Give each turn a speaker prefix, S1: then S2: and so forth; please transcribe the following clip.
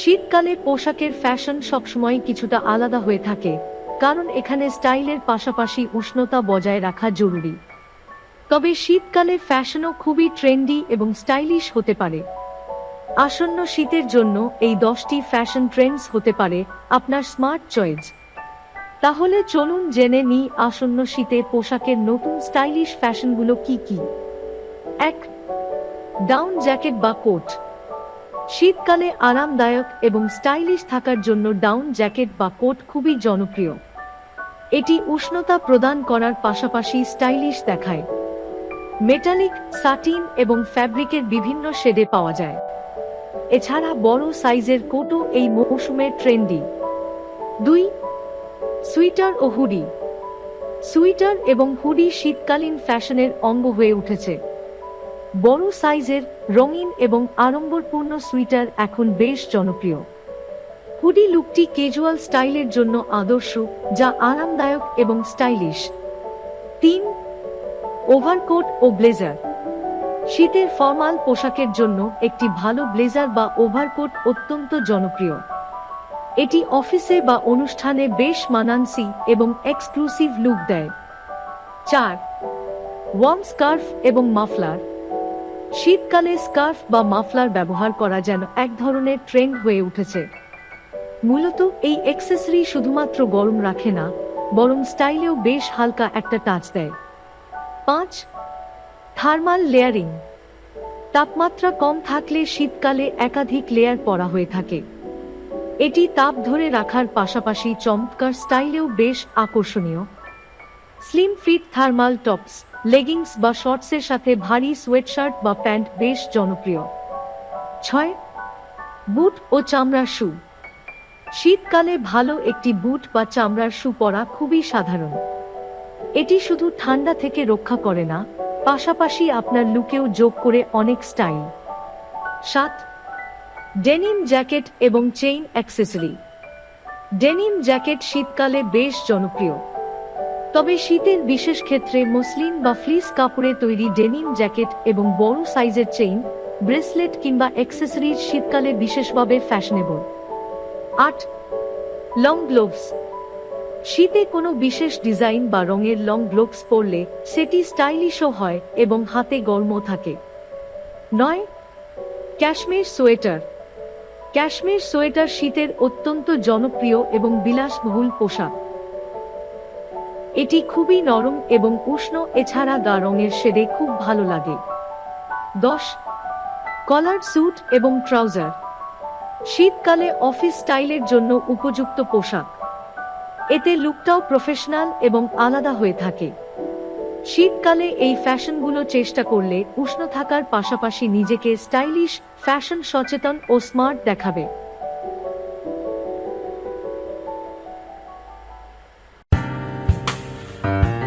S1: শীতকালে পোশাকের ফ্যাশন সবসময় কিছুটা আলাদা হয়ে থাকে, কারণ এখানে স্টাইলের পাশাপাশি উষ্ণতা বজায় রাখা জরুরি। তবে শীতকালে ফ্যাশনও খুবই ট্রেন্ডি এবং স্টাইলিশ হতে পারে। আসন্ন শীতের জন্য এই দশটি ফ্যাশন ট্রেন্ডস হতে পারে আপনার স্মার্ট চয়েস। তাহলে চলুন জেনে নিই আসন্ন শীতে পোশাকের নতুন স্টাইলিশ ফ্যাশনগুলো কি কি। এক ডাউন জ্যাকেট বা কোট। শীতকালে আরামদায়ক এবং স্টাইলিশ থাকার জন্য ডাউন জ্যাকেট বা কোট খুবই জনপ্রিয়। এটি উষ্ণতা প্রদান করার পাশাপাশি স্টাইলিশ দেখায়। মেটালিক, সাটিন এবং ফ্যাব্রিকের বিভিন্ন শেডে পাওয়া যায়। এছাড়া বড় সাইজের কোটও এই মৌসুমের ট্রেন্ডি। দুই, সুইটার ও হুডি। সুইটার এবং হুডি শীতকালীন ফ্যাশনের অঙ্গ হয়ে উঠেছে। বড় সাইজের, রঙিন এবং আড়ম্বরপূর্ণ সুইটার এখন বেশ জনপ্রিয়। হুডি লুকটি কেজুয়াল স্টাইলের জন্য আদর্শ, যা আরামদায়ক এবং স্টাইলিশ তিন ওভারকোট ও ব্লেজার শীতের ফর্মাল পোশাকের জন্য একটি ভালো ব্লেজার বা ওভারকোট অত্যন্ত জনপ্রিয়। এটি অফিসে বা অনুষ্ঠানে বেশ মানানসি এবং এক্সক্লুসিভ লুক দেয়। চার ওয়ার্ম স্কার্ফ এবং মাফলার শীতকালে স্কার্ফ বা মাফলার ব্যবহার করা যেন এক ধরনের ট্রেন্ড হয়ে উঠেছে। মূলত এই অ্যাক্সেসরি শুধুমাত্র গরম রাখে না, বরং স্টাইলেও বেশ হালকা একটা টাচ দেয়। পাঁচ, থার্মাল লেয়ারিং। তাপমাত্রা কম থাকলে শীতকালে একাধিক লেয়ার পরা হয়ে থাকে। এটি তাপ ধরে রাখার পাশাপাশি চমৎকার স্টাইলেও বেশ আকর্ষণীয়। Slim fit thermal tops. Leggings বা শর্টসের সাথে ভারী সোয়েটশার্ট বা প্যান্ট বেশ জনপ্রিয়। ছয়, বুট ও চামড়ার শু। শীতকালে ভালো একটি বুট বা চামড়ার শু পরা খুবই সাধারণ। এটি শুধু ঠান্ডা থেকে রক্ষা করে না, পাশাপাশি আপনার লুকেও যোগ করে অনেক স্টাইল। সাত, ডেনিম জ্যাকেট এবং চেইন অ্যাক্সেসরি। ডেনিম জ্যাকেট শীতকালে বেশ জনপ্রিয়। তবে শীতের বিশেষ ক্ষেত্রে মসলিন বা ফ্লিস কাপড়ে তৈরি ডেনিম জ্যাকেট এবং বড় সাইজের চেইন, ব্রেসলেট কিংবা অ্যাক্সেসরিজ শীতকালে বিশেষভাবে ফ্যাশনেবল। আট, লং গ্লোভস। শীতে কোনো বিশেষ ডিজাইন বা রঙের লং গ্লোভস পরলে সেটি স্টাইলিশও হয় এবং হাতে গরমও থাকে। নয় ক্যাশমির সোয়েটার। ক্যাশমির সোয়েটার শীতের অত্যন্ত জনপ্রিয় এবং বিলাসবহুল পোশাক। এটি খুবই নরম এবং উষ্ণ, এছাড়া গা রঙের শেডে খুব ভালো লাগে। দশ, কলার স্যুট এবং ট্রাউজার। শীতকালে অফিস স্টাইলের জন্য উপযুক্ত পোশাক। এতে লুকটাও প্রফেশনাল এবং আলাদা হয়ে থাকে। শীতকালে এই ফ্যাশনগুলো চেষ্টা করলে উষ্ণ থাকার পাশাপাশি নিজেকে স্টাইলিশ, ফ্যাশন সচেতন ও স্মার্ট দেখাবে। Bye.